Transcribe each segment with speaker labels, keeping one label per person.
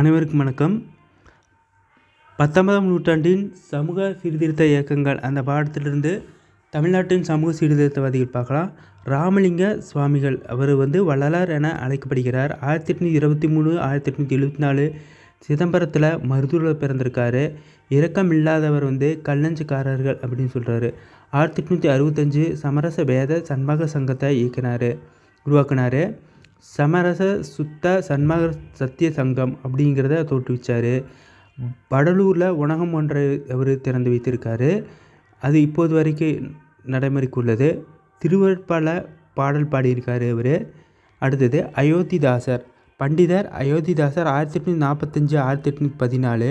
Speaker 1: அனைவருக்கும் வணக்கம். பத்தொன்பதாம் நூற்றாண்டின் சமூக சீர்திருத்த இயக்கங்கள் அந்த பாடத்திலிருந்து தமிழ்நாட்டின் சமூக சீர்திருத்தவாதிகள் பார்க்கலாம். ராமலிங்க சுவாமிகள் அவர் வந்து வள்ளலார் என அழைக்கப்படுகிறார். ஆயிரத்தி எட்நூற்றி இருபத்தி மூணு ஆயிரத்தி எட்நூற்றி எழுபத்தி நாலு சிதம்பரத்தில் மருதூரில் பிறந்திருக்காரு. இரக்கம் இல்லாதவர் வந்து கல்லஞ்சுக்காரர்கள் அப்படின்னு சொல்கிறாரு ஆயிரத்தி எட்நூற்றி அறுபத்தஞ்சு சமரச வேத சண்பக சங்கத்தை இயக்கினார் உருவாக்கினார். சமரச சுத்த சன்மக சத்திய சங்கம் அப்படிங்கிறத தோற்றுவிச்சார் வடலூரில் உணகம் ஒன்றை அவர் திறந்து வைத்திருக்காரு. அது இப்போது வரைக்கும் நடைமுறைக்கு உள்ளது திருவருட்பால பாடல் பாடியிருக்காரு இவர் அடுத்தது அயோத்திதாசர். பண்டிதர் அயோத்திதாசர் ஆயிரத்தி எட்நூற்றி நாற்பத்தஞ்சு ஆயிரத்தி எட்நூற்றி பதினாலு.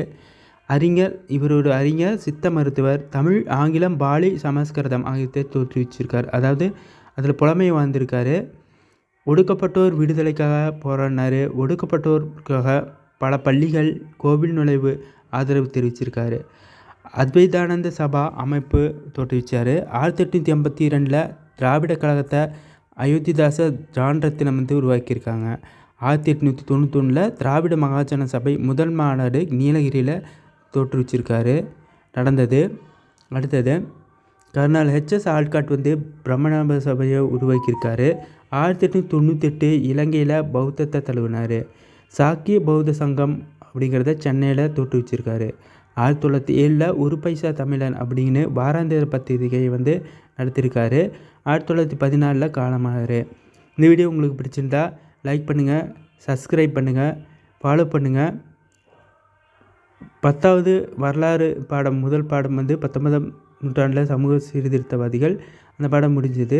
Speaker 1: அறிஞர் இவரோட அறிஞர் சித்த மருத்துவர் தமிழ் ஆங்கிலம் பாலி சமஸ்கிருதம் ஆகியத்தை தோற்றுவிச்சிருக்கார் அதாவது அதில் புலமை வாழ்ந்திருக்காரு. ஒடுக்கப்பட்டோர் விடுதலைக்காக போராடினார். ஒடுக்கப்பட்டோருக்காக பல பள்ளிகள் கோவில் நுழைவு ஆதரவு தெரிவிச்சிருக்காரு. அத்வைதானந்த சபா அமைப்பு தோற்றுவிச்சார். ஆயிரத்தி எட்நூற்றி எண்பத்தி ரெண்டில் திராவிட கழகத்தை அயோத்திதாச ஜான் ரத்தினம் வந்து உருவாக்கியிருக்காங்க. ஆயிரத்தி எட்நூற்றி தொண்ணூத்தொன்னில் திராவிட மகாஜன சபை முதல் மாநாடு நீலகிரியில் தோற்றுவிச்சிருக்காரு. நடந்தது. அடுத்தது கர்னல் ஹெச்எஸ் ஆல்காட் வந்து பிரம்மணப சபையை உருவாக்கியிருக்காரு. ஆயிரத்தி எட்நூற்றி தொண்ணூத்தெட்டு இலங்கையில் பௌத்தத்தை தழுவினார். சாக்கிய பௌத்த சங்கம் அப்படிங்கிறத சென்னையில் தோற்றுவிச்சிருக்காரு ஆயிரத்தி தொள்ளாயிரத்தி ஏழில் ஒரு பைசா தமிழன் அப்படின்னு வாராந்திர பத்திரிகையை வந்து நடத்தியிருக்காரு ஆயிரத்தி தொள்ளாயிரத்தி பதினாலில் காலமானார். இந்த வீடியோ உங்களுக்கு பிடிச்சிருந்தா லைக் பண்ணுங்கள் சப்ஸ்கிரைப் பண்ணுங்கள் ஃபாலோ பண்ணுங்கள் பத்தாவது வரலாறு பாடம் முதல் பாடம் வந்து பத்தொன்பதாம் நூற்றாண்டில் சமூக சீர்திருத்தவாதிகள். அந்த பாடம் முடிஞ்சது.